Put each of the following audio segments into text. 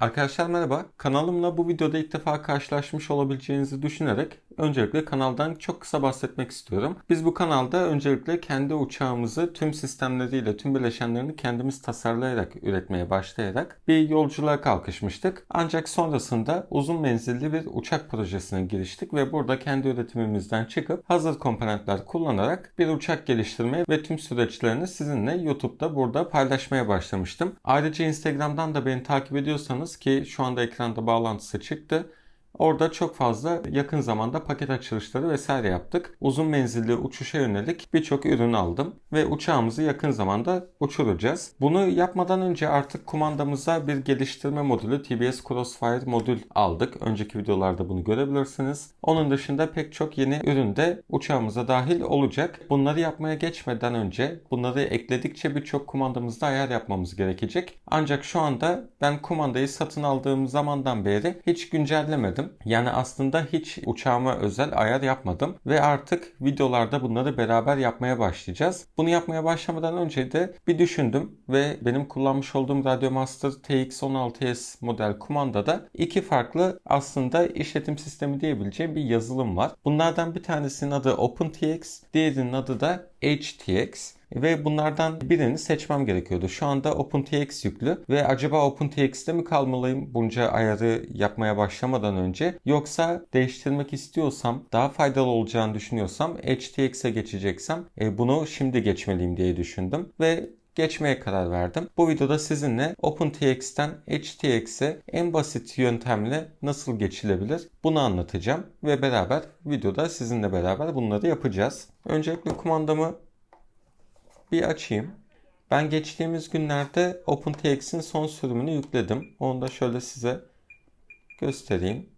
Arkadaşlar merhaba. Kanalımla bu videoda ilk defa karşılaşmış olabileceğinizi düşünerek öncelikle kanaldan çok kısa bahsetmek istiyorum. Biz bu kanalda öncelikle kendi uçağımızı tüm sistemleriyle, tüm bileşenlerini kendimiz tasarlayarak üretmeye başlayarak bir yolculuğa kalkışmıştık. Ancak sonrasında uzun menzilli bir uçak projesine giriştik ve burada kendi üretimimizden çıkıp hazır komponentler kullanarak bir uçak geliştirmeye ve tüm süreçlerini sizinle YouTube'da burada paylaşmaya başlamıştım. Ayrıca Instagram'dan da beni takip ediyorsanız ki şu anda ekranda bağlantısı çıktı. Orada çok fazla yakın zamanda paket açılışları vesaire yaptık. Uzun menzilli uçuşa yönelik birçok ürün aldım ve uçağımızı yakın zamanda uçuracağız. Bunu yapmadan önce artık kumandamıza bir geliştirme modülü TBS Crossfire modül aldık. Önceki videolarda bunu görebilirsiniz. Onun dışında pek çok yeni ürün de uçağımıza dahil olacak. Bunları yapmaya geçmeden önce bunları ekledikçe birçok kumandamızda ayar yapmamız gerekecek. Ancak şu anda ben kumandayı satın aldığım zamandan beri hiç güncellemedim. Yani aslında hiç uçağıma özel ayar yapmadım ve artık videolarda bunları beraber yapmaya başlayacağız. Bunu yapmaya başlamadan önce de bir düşündüm ve benim kullanmış olduğum Radiomaster TX16S model kumandada iki farklı aslında işletim sistemi diyebileceğim bir yazılım var. Bunlardan bir tanesinin adı OpenTX, diğerinin adı da HTX ve bunlardan birini seçmem gerekiyordu. Şu anda OpenTX yüklü ve acaba OpenTX'te mi kalmalıyım bunca ayarı yapmaya başlamadan önce yoksa değiştirmek istiyorsam daha faydalı olacağını düşünüyorsam HTX'e geçeceksem e, bunu şimdi geçmeliyim diye düşündüm ve geçmeye karar verdim. Bu videoda sizinle OpenTX'ten HTX'e en basit yöntemle nasıl geçilebilir bunu anlatacağım ve beraber videoda sizinle beraber bunları yapacağız. Öncelikle kumandamı bir açayım. Ben geçtiğimiz günlerde OpenTX'in son sürümünü yükledim. Onu da şöyle size göstereyim.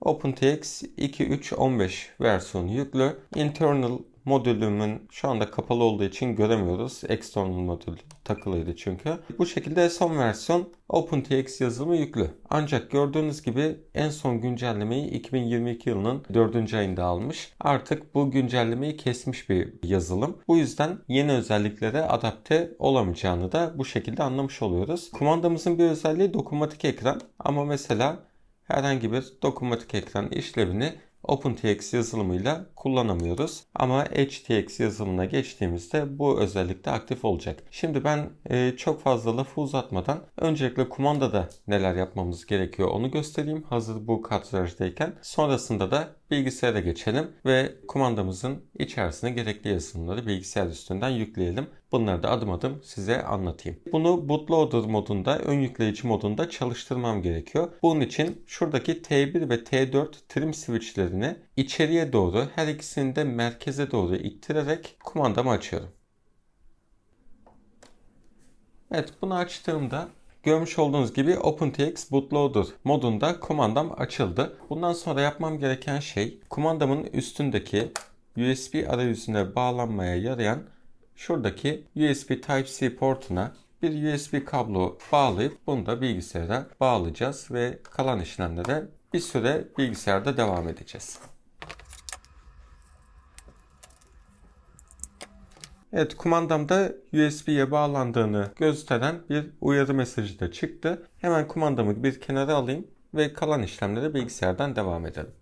OpenTX 2.3.15 versiyonu yüklü. Internal modülümün şu anda kapalı olduğu için göremiyoruz. External modül takılıydı çünkü. Bu şekilde son versiyon OpenTX yazılımı yüklü. Ancak gördüğünüz gibi en son güncellemeyi 2022 yılının 4. ayında almış. Artık bu güncellemeyi kesmiş bir yazılım. Bu yüzden yeni özelliklere adapte olamayacağını da bu şekilde anlamış oluyoruz. Kumandamızın bir özelliği dokunmatik ekran ama mesela herhangi bir dokunmatik ekran işlevini OpenTX yazılımıyla kullanamıyoruz. Ama HTX yazılımına geçtiğimizde bu özellik de aktif olacak. Şimdi ben e, çok fazla lafı uzatmadan öncelikle kumandada neler yapmamız gerekiyor onu göstereyim. Hazır bu kadrajdayken. Sonrasında da bilgisayara geçelim ve kumandamızın içerisine gerekli yazılımları bilgisayar üstünden yükleyelim. Bunları da adım adım size anlatayım. Bunu bootloader modunda, ön yükleyici modunda çalıştırmam gerekiyor. Bunun için şuradaki T1 ve T4 trim switchlerini içeriye doğru her ikisini de merkeze doğru ittirerek kumandamı açıyorum. Evet bunu açtığımda Görmüş olduğunuz gibi OpenTX Bootloader modunda kumandam açıldı. Bundan sonra yapmam gereken şey kumandamın üstündeki USB arayüzüne bağlanmaya yarayan şuradaki USB Type-C portuna bir USB kablo bağlayıp bunu da bilgisayara bağlayacağız ve kalan işlemlere bir süre bilgisayarda devam edeceğiz. Evet kumandamda USB'ye bağlandığını gösteren bir uyarı mesajı da çıktı. Hemen kumandamı bir kenara alayım ve kalan işlemlere bilgisayardan devam edelim.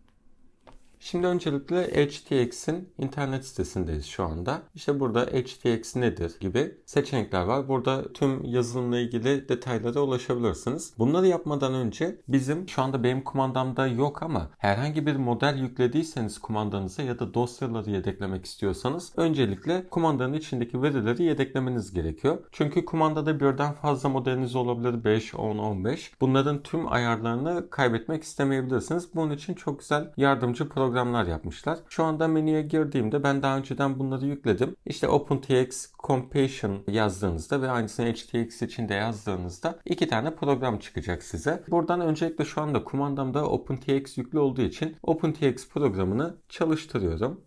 Şimdi öncelikle HTX'in internet sitesindeyiz şu anda. İşte burada HTX nedir gibi seçenekler var. Burada tüm yazılımla ilgili detaylara ulaşabilirsiniz. Bunları yapmadan önce bizim şu anda benim kumandamda yok ama herhangi bir model yüklediyseniz kumandanıza ya da dosyaları yedeklemek istiyorsanız öncelikle kumandanın içindeki verileri yedeklemeniz gerekiyor. Çünkü kumandada birden fazla modeliniz olabilir 5, 10, 15. Bunların tüm ayarlarını kaybetmek istemeyebilirsiniz. Bunun için çok güzel yardımcı program programlar yapmışlar. Şu anda menüye girdiğimde ben daha önceden bunları yükledim. İşte OpenTX Compassion yazdığınızda ve aynısını HTX için de yazdığınızda iki tane program çıkacak size. Buradan öncelikle şu anda kumandamda OpenTX yüklü olduğu için OpenTX programını çalıştırıyorum.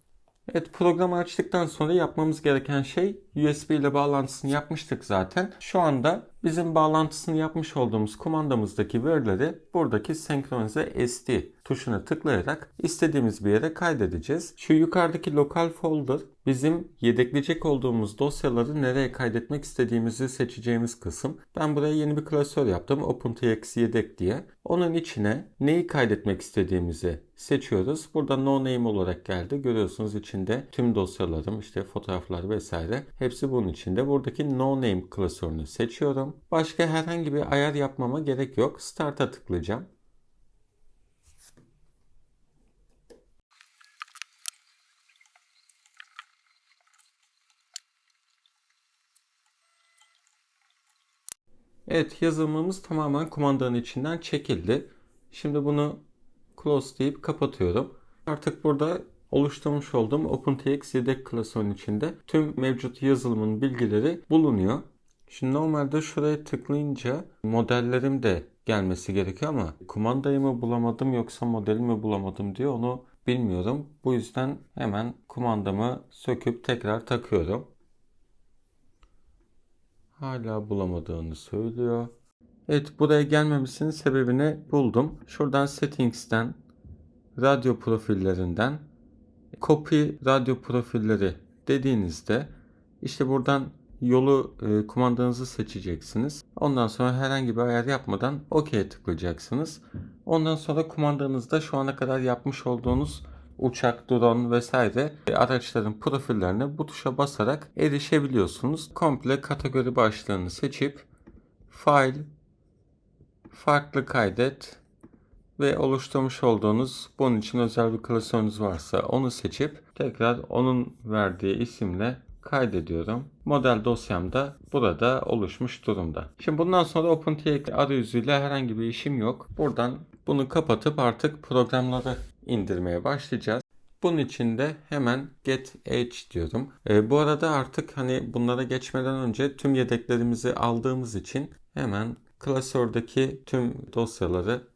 Evet programı açtıktan sonra yapmamız gereken şey USB ile bağlantısını yapmıştık zaten. Şu anda bizim bağlantısını yapmış olduğumuz kumandamızdaki verileri buradaki senkronize SD tuşuna tıklayarak istediğimiz bir yere kaydedeceğiz. Şu yukarıdaki lokal folder bizim yedekleyecek olduğumuz dosyaları nereye kaydetmek istediğimizi seçeceğimiz kısım. Ben buraya yeni bir klasör yaptım. OpenTX yedek diye. Onun içine neyi kaydetmek istediğimizi seçiyoruz. Burada no name olarak geldi. Görüyorsunuz içinde tüm dosyalarım, işte fotoğraflar vesaire hepsi bunun içinde. Buradaki no name klasörünü seçiyorum. Başka herhangi bir ayar yapmama gerek yok. Start'a tıklayacağım. Evet yazılımımız tamamen kumandanın içinden çekildi. Şimdi bunu close deyip kapatıyorum. Artık burada oluşturmuş olduğum OpenTX yedek klasörün içinde tüm mevcut yazılımın bilgileri bulunuyor. Şimdi normalde şuraya tıklayınca modellerim de gelmesi gerekiyor ama kumandayı mı bulamadım yoksa modeli mi bulamadım diye onu bilmiyorum. Bu yüzden hemen kumandamı söküp tekrar takıyorum. Hala bulamadığını söylüyor. Evet buraya gelmemesinin sebebini buldum. Şuradan settings'ten radyo profillerinden copy radyo profilleri dediğinizde işte buradan yolu e, kumandanızı seçeceksiniz. Ondan sonra herhangi bir ayar yapmadan OK'ye tıklayacaksınız. Ondan sonra kumandanızda şu ana kadar yapmış olduğunuz uçak, drone vesaire araçların profillerine bu tuşa basarak erişebiliyorsunuz. Komple kategori başlığını seçip file, farklı kaydet ve oluşturmuş olduğunuz bunun için özel bir klasörünüz varsa onu seçip tekrar onun verdiği isimle kaydediyorum. Model dosyam da burada oluşmuş durumda. Şimdi bundan sonra OpenTX arayüzüyle herhangi bir işim yok. Buradan bunu kapatıp artık programları indirmeye başlayacağız. Bunun için de hemen get edge diyorum. E, bu arada artık hani bunlara geçmeden önce tüm yedeklerimizi aldığımız için hemen klasördeki tüm dosyaları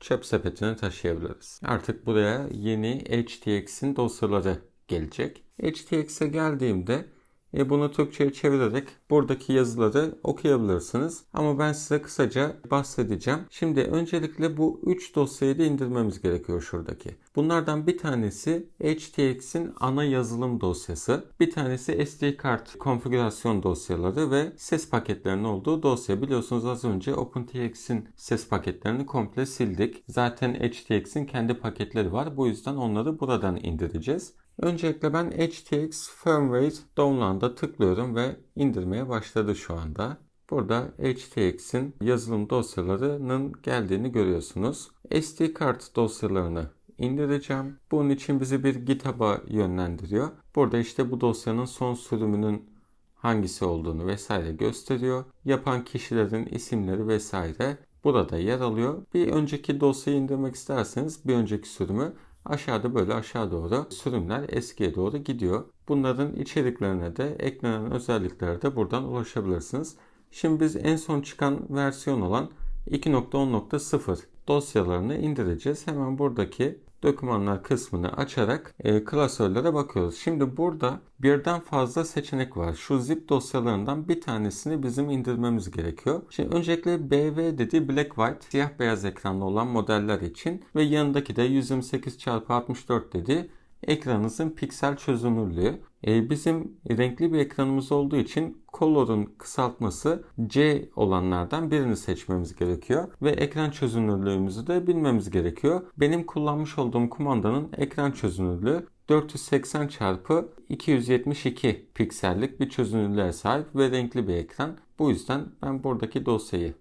çöp sepetine taşıyabiliriz. Artık buraya yeni HTX'in dosyaları gelecek. HTX'e geldiğimde bunu Türkçe'ye çevirerek buradaki yazıları okuyabilirsiniz. Ama ben size kısaca bahsedeceğim. Şimdi öncelikle bu 3 dosyayı da indirmemiz gerekiyor şuradaki. Bunlardan bir tanesi HTX'in ana yazılım dosyası. Bir tanesi SD kart konfigürasyon dosyaları ve ses paketlerinin olduğu dosya. Biliyorsunuz az önce OpenTX'in ses paketlerini komple sildik. Zaten HTX'in kendi paketleri var. Bu yüzden onları buradan indireceğiz. Öncelikle ben HTX Firmware Download'a tıklıyorum ve indirmeye başladı şu anda. Burada HTX'in yazılım dosyalarının geldiğini görüyorsunuz. SD kart dosyalarını indireceğim. Bunun için bizi bir GitHub'a yönlendiriyor. Burada işte bu dosyanın son sürümünün hangisi olduğunu vesaire gösteriyor. Yapan kişilerin isimleri vesaire burada yer alıyor. Bir önceki dosyayı indirmek isterseniz bir önceki sürümü Aşağıda böyle aşağı doğru sürümler eskiye doğru gidiyor. Bunların içeriklerine de eklenen özelliklere de buradan ulaşabilirsiniz. Şimdi biz en son çıkan versiyon olan 2.10.0 dosyalarını indireceğiz. Hemen buradaki dokümanlar kısmını açarak e, klasörlere bakıyoruz. Şimdi burada birden fazla seçenek var. Şu zip dosyalarından bir tanesini bizim indirmemiz gerekiyor. Şimdi öncelikle BV dedi Black White siyah beyaz ekranlı olan modeller için ve yanındaki de 128x64 dedi ekranınızın piksel çözünürlüğü. E, bizim renkli bir ekranımız olduğu için Color'un kısaltması C olanlardan birini seçmemiz gerekiyor. Ve ekran çözünürlüğümüzü de bilmemiz gerekiyor. Benim kullanmış olduğum kumandanın ekran çözünürlüğü 480 çarpı 272 piksellik bir çözünürlüğe sahip ve renkli bir ekran. Bu yüzden ben buradaki dosyayı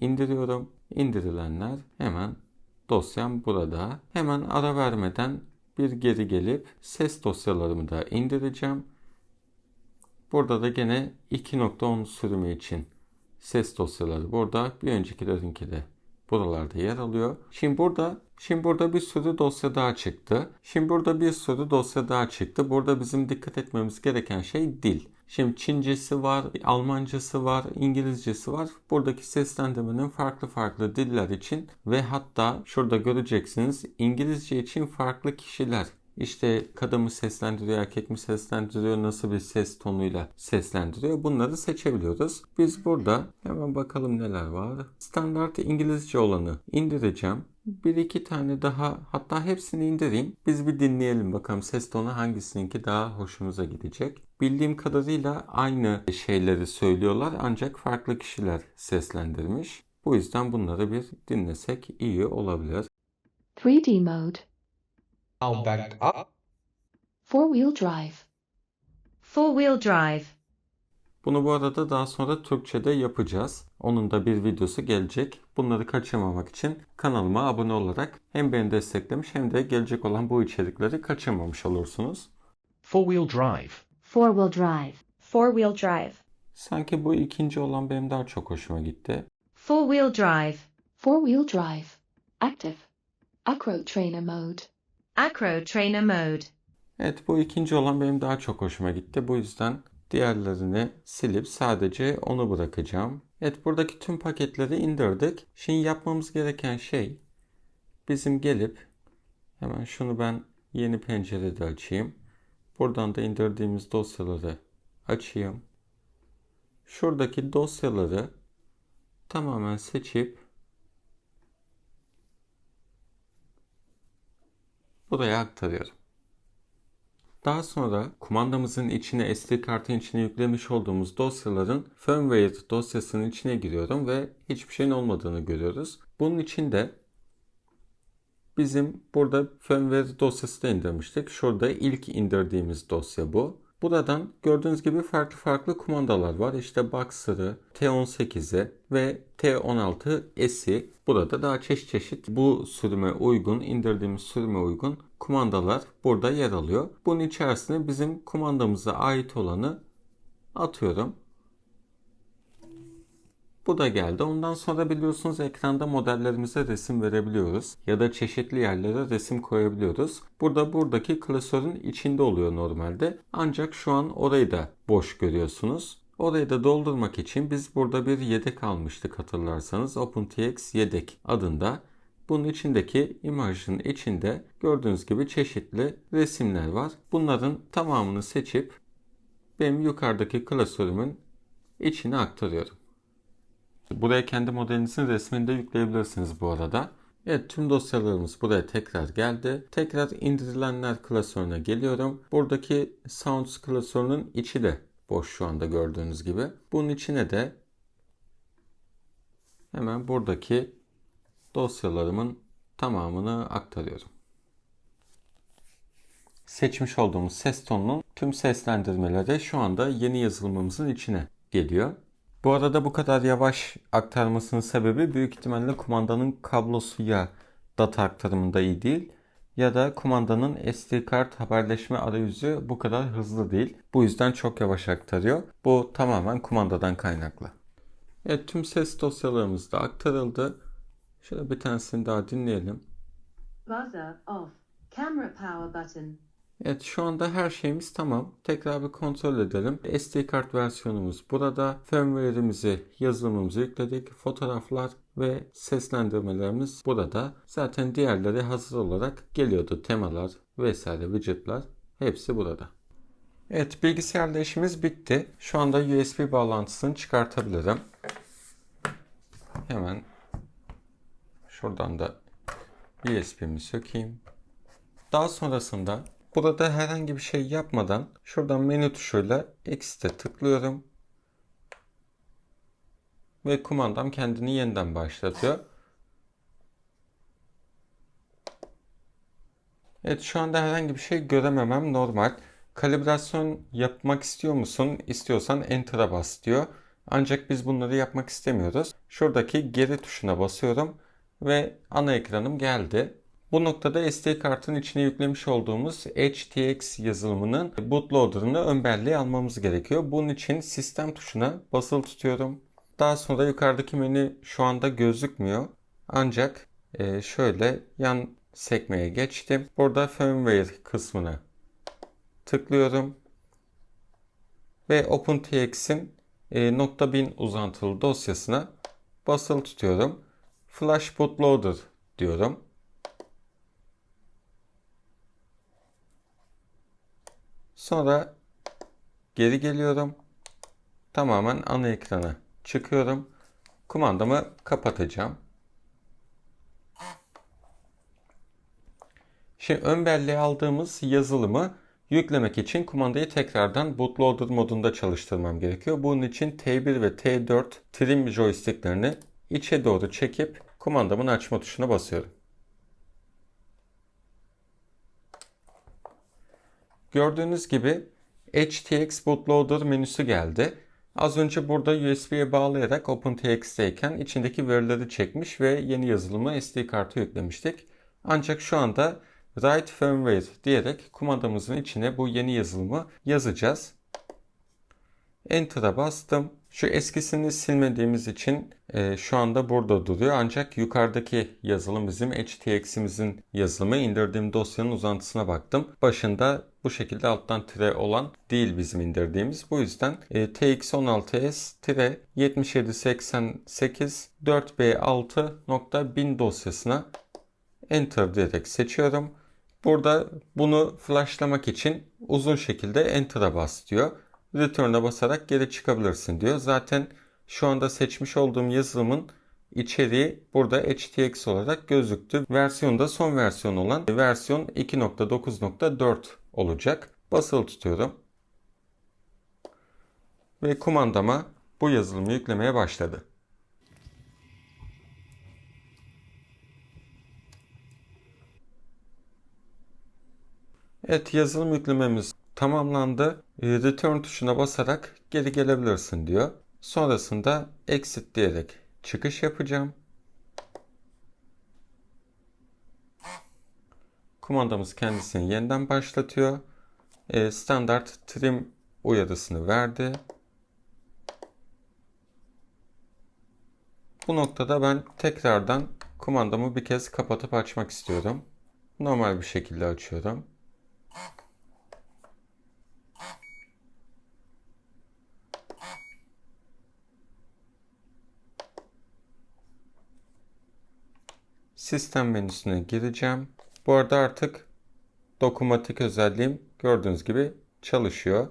indiriyorum. İndirilenler hemen dosyam burada. Hemen ara vermeden bir geri gelip ses dosyalarımı da indireceğim. Burada da gene 2.10 sürümü için ses dosyaları burada. Bir öncekilerinki de buralarda yer alıyor. Şimdi burada Şimdi burada bir sürü dosya daha çıktı. Şimdi burada bir sürü dosya daha çıktı. Burada bizim dikkat etmemiz gereken şey dil. Şimdi Çincesi var, Almancası var, İngilizcesi var. Buradaki seslendirmenin farklı farklı diller için ve hatta şurada göreceksiniz İngilizce için farklı kişiler işte kadın mı seslendiriyor, erkek mi seslendiriyor, nasıl bir ses tonuyla seslendiriyor bunları seçebiliyoruz. Biz burada hemen bakalım neler var. Standart İngilizce olanı indireceğim. Bir iki tane daha hatta hepsini indireyim. Biz bir dinleyelim bakalım ses tonu hangisininki daha hoşumuza gidecek. Bildiğim kadarıyla aynı şeyleri söylüyorlar ancak farklı kişiler seslendirmiş. Bu yüzden bunları bir dinlesek iyi olabilir. 3D mode, I'll back up. four wheel drive, Four wheel drive. Bunu bu arada daha sonra Türkçe'de yapacağız. Onun da bir videosu gelecek. Bunları kaçırmamak için kanalıma abone olarak hem beni desteklemiş hem de gelecek olan bu içerikleri kaçırmamış olursunuz. Four-wheel drive. four wheel drive, Four wheel drive. Sanki bu ikinci olan benim daha çok hoşuma gitti. Four wheel drive. four wheel drive, active, acro trainer mode, Acro trainer mode. Evet bu ikinci olan benim daha çok hoşuma gitti. Bu yüzden diğerlerini silip sadece onu bırakacağım. Evet buradaki tüm paketleri indirdik. Şimdi yapmamız gereken şey bizim gelip hemen şunu ben yeni pencerede açayım. Buradan da indirdiğimiz dosyaları açayım. Şuradaki dosyaları tamamen seçip buraya aktarıyorum. Daha sonra kumandamızın içine SD kartın içine yüklemiş olduğumuz dosyaların firmware dosyasının içine giriyorum ve hiçbir şeyin olmadığını görüyoruz. Bunun için de bizim burada firmware dosyası indirmiştik. Şurada ilk indirdiğimiz dosya bu. Buradan gördüğünüz gibi farklı farklı kumandalar var. İşte Boxer'ı, T18'i ve T16S'i. Burada daha çeşit çeşit bu sürüme uygun, indirdiğimiz sürüme uygun kumandalar burada yer alıyor. Bunun içerisine bizim kumandamıza ait olanı atıyorum. Bu da geldi. Ondan sonra biliyorsunuz ekranda modellerimize resim verebiliyoruz. Ya da çeşitli yerlere resim koyabiliyoruz. Burada buradaki klasörün içinde oluyor normalde. Ancak şu an orayı da boş görüyorsunuz. Orayı da doldurmak için biz burada bir yedek almıştık hatırlarsanız. OpenTX yedek adında. Bunun içindeki imajın içinde gördüğünüz gibi çeşitli resimler var. Bunların tamamını seçip benim yukarıdaki klasörümün içine aktarıyorum. Buraya kendi modelinizin resmini de yükleyebilirsiniz bu arada. Evet tüm dosyalarımız buraya tekrar geldi. Tekrar indirilenler klasörüne geliyorum. Buradaki Sounds klasörünün içi de boş şu anda gördüğünüz gibi. Bunun içine de hemen buradaki dosyalarımın tamamını aktarıyorum. Seçmiş olduğumuz ses tonunun tüm seslendirmeleri şu anda yeni yazılımımızın içine geliyor. Bu arada bu kadar yavaş aktarmasının sebebi büyük ihtimalle kumandanın kablosu ya data aktarımında iyi değil ya da kumandanın SD kart haberleşme arayüzü bu kadar hızlı değil. Bu yüzden çok yavaş aktarıyor. Bu tamamen kumandadan kaynaklı. Evet tüm ses dosyalarımız da aktarıldı. Şöyle bir tanesini daha dinleyelim. Buzzer off. Camera power button. Evet şu anda her şeyimiz tamam. Tekrar bir kontrol edelim. SD kart versiyonumuz burada. Firmware'imizi, yazılımımızı yükledik. Fotoğraflar ve seslendirmelerimiz burada. Zaten diğerleri hazır olarak geliyordu. Temalar vesaire widgetler hepsi burada. Evet bilgisayarla işimiz bitti. Şu anda USB bağlantısını çıkartabilirim. Hemen şuradan da USB'mi sökeyim. Daha sonrasında burada herhangi bir şey yapmadan şuradan menü tuşuyla X'te tıklıyorum. Ve kumandam kendini yeniden başlatıyor. Evet şu anda herhangi bir şey görememem normal. Kalibrasyon yapmak istiyor musun? İstiyorsan Enter'a bas diyor. Ancak biz bunları yapmak istemiyoruz. Şuradaki geri tuşuna basıyorum ve ana ekranım geldi. Bu noktada SD kartın içine yüklemiş olduğumuz HTX yazılımının bootloader'ını ön belleğe almamız gerekiyor. Bunun için sistem tuşuna basılı tutuyorum. Daha sonra yukarıdaki menü şu anda gözükmüyor. Ancak e, şöyle yan sekmeye geçtim. Burada firmware kısmına tıklıyorum. Ve OpenTX'in e, .bin uzantılı dosyasına basılı tutuyorum. Flash bootloader diyorum. Sonra geri geliyorum. Tamamen ana ekrana çıkıyorum. Kumandamı kapatacağım. Şimdi ön belleğe aldığımız yazılımı yüklemek için kumandayı tekrardan bootloader modunda çalıştırmam gerekiyor. Bunun için T1 ve T4 trim joysticklerini içe doğru çekip kumandamın açma tuşuna basıyorum. Gördüğünüz gibi HTX Bootloader menüsü geldi. Az önce burada USB'ye bağlayarak OpenTX'teyken içindeki verileri çekmiş ve yeni yazılımı SD kartı yüklemiştik. Ancak şu anda Write Firmware diyerek kumandamızın içine bu yeni yazılımı yazacağız. Enter'a bastım. Şu eskisini silmediğimiz için e, şu anda burada duruyor. Ancak yukarıdaki yazılım bizim HTX'imizin yazılımı. indirdiğim dosyanın uzantısına baktım. Başında bu şekilde alttan tire olan değil bizim indirdiğimiz. Bu yüzden e, TX16S-7788 4B6.1000 dosyasına Enter diyerek seçiyorum. Burada bunu flashlamak için uzun şekilde Enter'a bas diyor. Return'a basarak geri çıkabilirsin diyor. Zaten şu anda seçmiş olduğum yazılımın içeriği burada HTX olarak gözüktü. Versiyonda son versiyon olan versiyon 2.9.4 olacak. Basılı tutuyorum. Ve kumandama bu yazılımı yüklemeye başladı. Evet yazılım yüklememiz tamamlandı. E, Return tuşuna basarak geri gelebilirsin diyor. Sonrasında exit diyerek çıkış yapacağım. Kumandamız kendisini yeniden başlatıyor. E, standart trim uyarısını verdi. Bu noktada ben tekrardan kumandamı bir kez kapatıp açmak istiyorum. Normal bir şekilde açıyorum. Sistem menüsüne gireceğim. Bu arada artık dokunmatik özelliğim gördüğünüz gibi çalışıyor.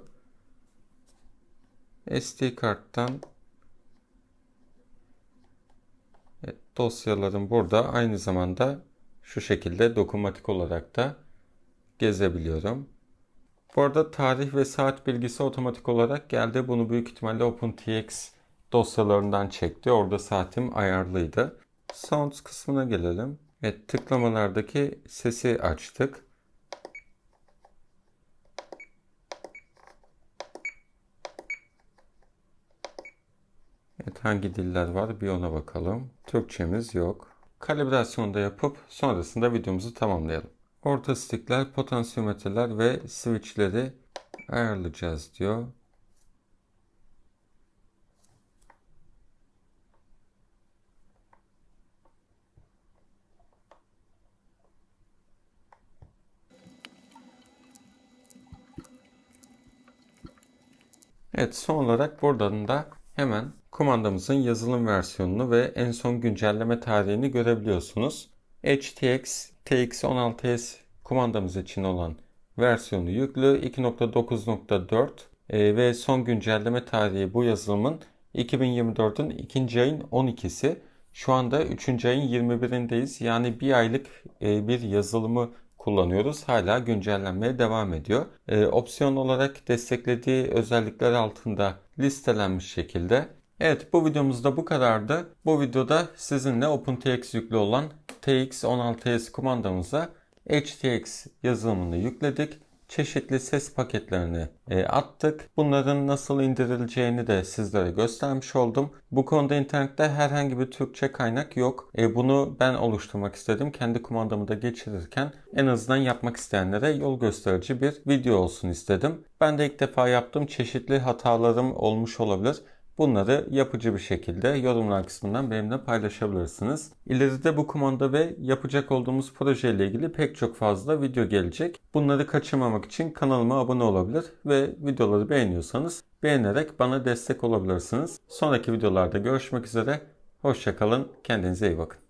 SD karttan evet, dosyalarım burada. Aynı zamanda şu şekilde dokunmatik olarak da gezebiliyorum. Bu arada tarih ve saat bilgisi otomatik olarak geldi. Bunu büyük ihtimalle OpenTX dosyalarından çekti. Orada saatim ayarlıydı. Sounds kısmına gelelim. Evet, tıklamalardaki sesi açtık. Evet, hangi diller var bir ona bakalım. Türkçemiz yok. Kalibrasyonu da yapıp sonrasında videomuzu tamamlayalım. Orta stickler, potansiyometreler ve switchleri ayarlayacağız diyor. Evet son olarak buradan da hemen kumandamızın yazılım versiyonunu ve en son güncelleme tarihini görebiliyorsunuz. HTX TX16S kumandamız için olan versiyonu yüklü 2.9.4 e, ve son güncelleme tarihi bu yazılımın 2024'ün 2. ayın 12'si. Şu anda 3. ayın 21'indeyiz. Yani bir aylık e, bir yazılımı kullanıyoruz. Hala güncellenmeye devam ediyor. E, opsiyon olarak desteklediği özellikler altında listelenmiş şekilde. Evet bu videomuzda bu kadardı. Bu videoda sizinle OpenTX yüklü olan TX16S kumandamıza HTX yazılımını yükledik. Çeşitli ses paketlerini e, attık. Bunların nasıl indirileceğini de sizlere göstermiş oldum. Bu konuda internette herhangi bir Türkçe kaynak yok. E, bunu ben oluşturmak istedim. Kendi kumandamı da geçirirken en azından yapmak isteyenlere yol gösterici bir video olsun istedim. Ben de ilk defa yaptım. Çeşitli hatalarım olmuş olabilir. Bunları yapıcı bir şekilde yorumlar kısmından benimle paylaşabilirsiniz. İleride bu kumanda ve yapacak olduğumuz proje ile ilgili pek çok fazla video gelecek. Bunları kaçırmamak için kanalıma abone olabilir ve videoları beğeniyorsanız beğenerek bana destek olabilirsiniz. Sonraki videolarda görüşmek üzere. Hoşçakalın. Kendinize iyi bakın.